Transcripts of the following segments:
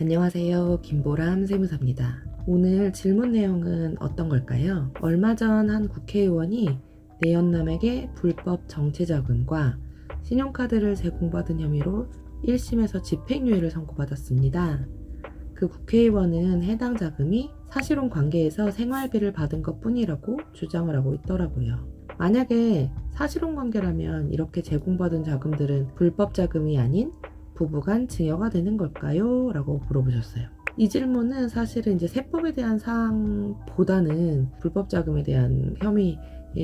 안녕하세요. 김보람 세무사입니다. 오늘 질문 내용은 어떤 걸까요? 얼마 전 한 국회의원이 내연남에게 불법 정치자금과 신용카드를 제공받은 혐의로 1심에서 집행유예를 선고받았습니다. 그 국회의원은 해당 자금이 사실혼 관계에서 생활비를 받은 것 뿐이라고 주장을 하고 있더라고요. 만약에 사실혼 관계라면 이렇게 제공받은 자금들은 불법 자금이 아닌 부부간 증여가 되는 걸까요? 라고 물어보셨어요. 이 질문은 사실은 이제 세법에 대한 사항보다는 불법 자금에 대한 혐의에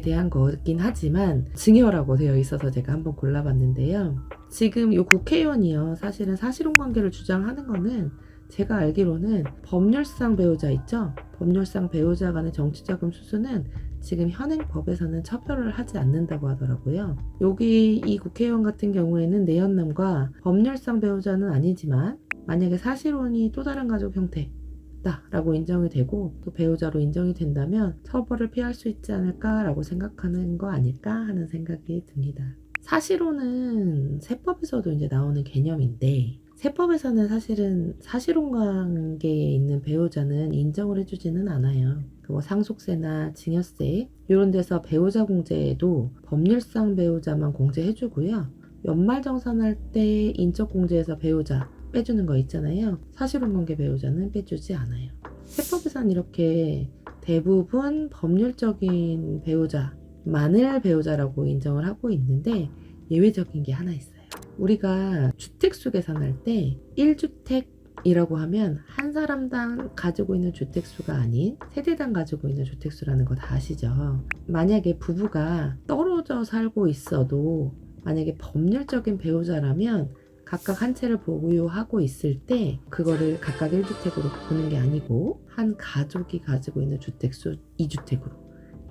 대한 거긴 하지만 증여라고 되어 있어서 제가 한번 골라봤는데요. 지금 이 국회의원이요. 사실은 사실혼 관계를 주장하는 거는 제가 알기로는 법률상 배우자 있죠? 법률상 배우자 간의 정치자금 수수는 지금 현행 법에서는 처벌을 하지 않는다고 하더라고요. 여기 이 국회의원 같은 경우에는 내연남과 법률상 배우자는 아니지만 만약에 사실혼이 또 다른 가족 형태다라고 인정이 되고 또 배우자로 인정이 된다면 처벌을 피할 수 있지 않을까라고 생각하는 거 아닐까 하는 생각이 듭니다. 사실혼은 세법에서도 이제 나오는 개념인데 세법에서는 사실은 사실혼 관계에 있는 배우자는 인정을 해주지는 않아요. 그뭐 상속세나 증여세 이런 데서 배우자 공제에도 법률상 배우자만 공제해주고요. 연말정산할 때 인적공제에서 배우자 빼주는 거 있잖아요. 사실혼 관계 배우자는 빼주지 않아요. 세법에서는 이렇게 대부분 법률적인 배우자만을 배우자라고 인정을 하고 있는데 예외적인 게 하나 있어요. 우리가 주택수 계산할 때 1주택 이라고 하면 한 사람당 가지고 있는 주택수가 아닌 세대당 가지고 있는 주택수라는 거 다 아시죠? 만약에 부부가 떨어져 살고 있어도 만약에 법률적인 배우자라면 각각 한 채를 보유하고 있을 때 그거를 각각 1주택으로 보는 게 아니고 한 가족이 가지고 있는 주택수 2주택으로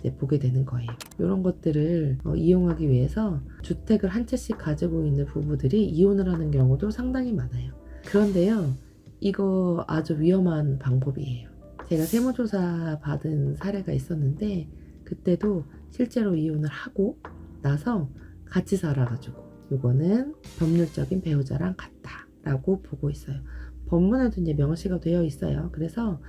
이제 보게 되는 거예요. 이런 것들을 어, 이용하기 위해서 주택을 한 채씩 가지고 있는 부부들이 이혼을 하는 경우도 상당히 많아요. 그런데요, 이거 아주 위험한 방법이에요. 제가 세무조사 받은 사례가 있었는데 그때도 실제로 이혼을 하고 나서 같이 살아가지고 요거는 법률적인 배우자랑 같다라고 보고 있어요. 법문에도 이제 명시가 되어 있어요. 그래서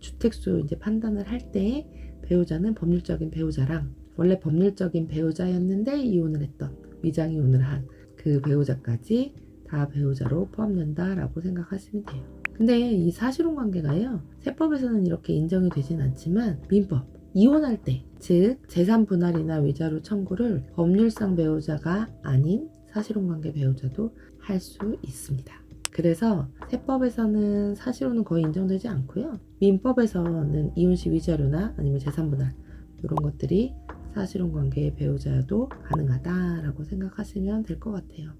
주택수 이제 판단을 할 때 배우자는 법률적인 배우자랑 원래 법률적인 배우자였는데 이혼을 했던 위장 이혼을 한 그 배우자까지 다 배우자로 포함된다라고 생각하시면 돼요. 근데 이 사실혼 관계가요 세법에서는 이렇게 인정이 되진 않지만 민법 이혼할 때, 즉 재산 분할이나 위자료 청구를 법률상 배우자가 아닌 사실혼 관계 배우자도 할 수 있습니다. 그래서 세법에서는 사실혼은 거의 인정되지 않고요. 민법에서는 이혼 시 위자료나 아니면 재산 분할 이런 것들이 사실혼 관계의 배우자도 가능하다라고 생각하시면 될 것 같아요.